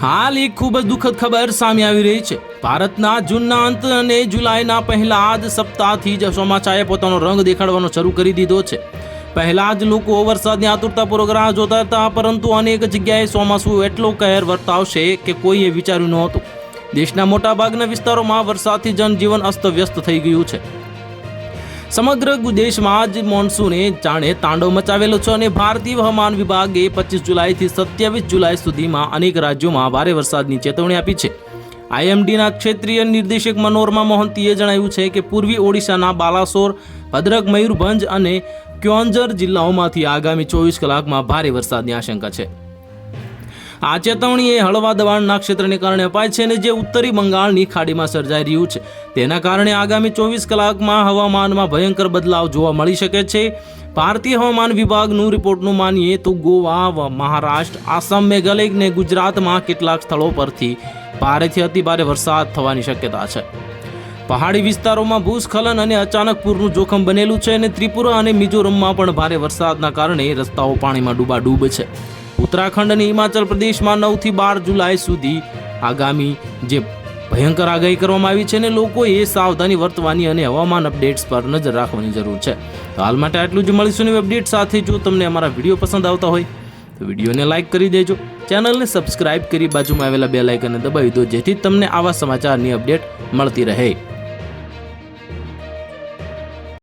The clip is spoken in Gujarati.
હાલ એક ખૂબ જ દુઃખદ ખબર સામે આવી રહી છે. ભારતના જૂનના અંત અને જુલાઈના પહેલા જ સપ્તાહથી જ ચોમાસાએ પોતાનો રંગ દેખાડવાનો શરૂ કરી દીધો છે. પહેલા જ લોકો વરસાદની આતુરતાપૂર્વક રાહ જોતા હતા, પરંતુ અનેક જગ્યાએ ચોમાસું એટલો કહેર વર્તાવશે કે કોઈએ વિચાર્યું નહોતું. દેશના મોટાભાગના વિસ્તારોમાં વરસાદથી જનજીવન અસ્તવ્યસ્ત થઈ ગયું છે. સમગ્ર દેશમાં જ મોન્સૂને જાણે તાંડવ મચાવેલો છે અને ભારતીય હવામાન વિભાગે પચીસ જુલાઈથી સત્યાવીસ જુલાઈ સુધીમાં અનેક રાજ્યોમાં ભારે વરસાદની ચેતવણી આપી છે. આઈએમડીના ક્ષેત્રીય નિર્દેશક મનોરમા મોહંતીએ જણાવ્યું છે કે પૂર્વી ઓડિશાના બાલાસોર, ભદ્રક, મયુરભંજ અને ક્યોંઝર જિલ્લાઓમાંથી આગામી ચોવીસ કલાકમાં ભારે વરસાદની આશંકા છે. આ ચેતવણી એ હળવા દબાણના ક્ષેત્રને કારણે અપાય છે અને જે ઉત્તરી બંગાળની ખાડીમાં સર્જાઈ રહ્યું છે. તેના કારણે આગામી ચોવીસ કલાકમાં હવામાનમાં ભયંકર બદલાવ જોવા મળી શકે છે. ભારતીય હવામાન વિભાગનું રિપોર્ટનું માનીએ તો ગોવા મહારાષ્ટ્ર, આસામ, મેઘાલય અને ગુજરાતમાં કેટલાક સ્થળો પરથી ભારેથી અતિભારે વરસાદ થવાની શક્યતા છે. પહાડી વિસ્તારોમાં ભૂસ્ખલન અને અચાનક પૂરનું જોખમ બનેલું છે અને ત્રિપુરા અને મિઝોરમમાં પણ ભારે વરસાદના કારણે રસ્તાઓ પાણીમાં ડૂબાડૂબ છે. ઉત્તરાખંડ અને હિમાચલ પ્રદેશમાં નવથી બાર જુલાઈ સુધી આગામી જે ભયંકર આગાહી કરવામાં આવી છે અને લોકોએ સાવધાની વર્તવાની અને હવામાન અપડેટ્સ પર નજર રાખવાની જરૂર છે. તો હાલ માટે આટલું જ મળીશું નવી અપડેટ સાથે. જો તમને અમારા વીડિયો પસંદ આવતા હોય, તો વિડીયોને લાઇક કરી દેજો. ચેનલને સબસ્ક્રાઇબ કરી બાજુમાં આવેલા બે લાઇકને દબાવી દો, જેથી તમને આવા સમાચારની અપડેટ મળતી રહે.